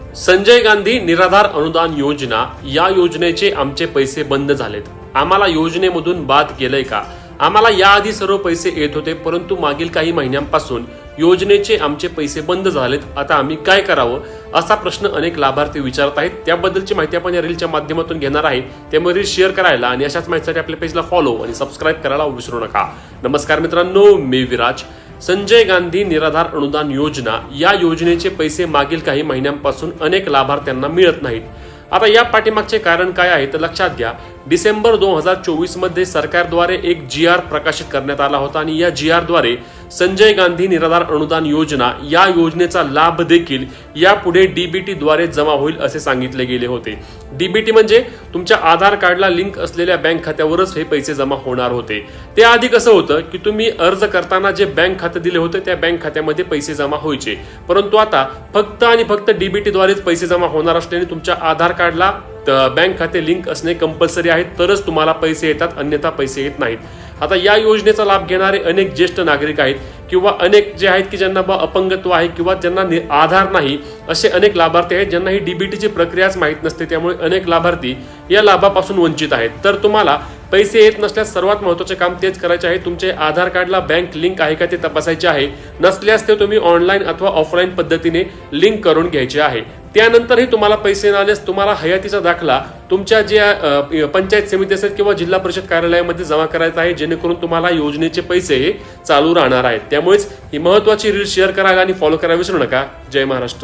संजय गांधी निराधार अनुदान योजना या योजनेचे आमचे पैसे बंद झालेत. आम्हाला योजनेमधून बाद केलंय का? आम्हाला याआधी सर्व पैसे येत होते परंतु मागील काही महिन्यांपासून योजनेचे आमचे पैसे बंद झालेत. आता आम्ही काय करावं? असा प्रश्न अनेक लाभार्थी विचारत आहेत. त्याबद्दलची माहिती आपण या रीलच्या माध्यमातून घेणार आहे. त्यामुळे रील शेअर करायला आणि अशाच माहितीसाठी आपल्या पेजला फॉलो आणि सबस्क्राईब करायला विसरू नका. नमस्कार मित्रांनो मी विराज. संजय गांधी निराधार अनुदान योजना. या योजनेचे पैसे मागील काही महिन्यांपासून अनेक लाभार्थ्यांना मिळत नाहीत. आता या पाठीमागचे कारण काय आहे तर लक्षात घ्या. डिसेंबर दोन हजार चोवीसमध्ये सरकारद्वारे एक जी आर प्रकाशित करण्यात आला होता आणि या जी आरद्वारे संजय गांधी निराधार अनुदान योजना या योजनेचा लाभ देखील यापुढे डीबीटीद्वारे जमा होईल असे सांगितले गेले होते. डीबीटी म्हणजे तुमच्या आधार कार्डला लिंक असलेल्या बँक खात्यावरच हे पैसे जमा होणार होते. त्याआधी कसं होतं की तुम्ही अर्ज करताना जे बँक खाते दिले होते त्या बँक खात्यामध्ये पैसे जमा व्हायचे. परंतु आता फक्त आणि फक्त डीबीटीद्वारेच पैसे जमा होणार असल्याने तुमच्या आधार कार्डला तर बँक खाते लिंक असणे कंपल्सरी आहे तरच तुम्हाला पैसे येतात अन्यथा पैसे येत नाहीत. आता या योजनेचा लाभ घेणारे अनेक ज्येष्ठ नागरिक आहेत किंवा अनेक जे आहेत की ज्यांना बा अपंगत्व आहे किंवा ज्यांना नि- आधार नाही असे अनेक लाभार्थी आहेत ज्यांना ही डीबीटीची प्रक्रियाच माहीत नसते त्यामुळे अनेक लाभार्थी या लाभापासून वंचित आहेत. तर तुम्हाला पैसे येत नसल्यास सर्वात महत्त्वाचे काम तेच करायचे आहे. तुमचे आधार कार्डला बँक लिंक आहे का ते तपासायचे आहे. नसल्यास ते तुम्ही ऑनलाईन अथवा ऑफलाईन पद्धतीने लिंक करून घ्यायचे आहे. त्यानंतरही तुम्हाला पैसे न आल्यास तुम्हाला हयातीचा दाखला तुमच्या जे पंचायत समिती असेल किंवा जिल्हा परिषद कार्यालयामध्ये जमा करायचा आहे जेणेकरून तुम्हाला योजनेचे पैसे हे चालू राहणार आहेत. त्यामुळेच ही महत्वाची रील शेअर करायला आणि फॉलो करायला विसरू नका. जय महाराष्ट्र.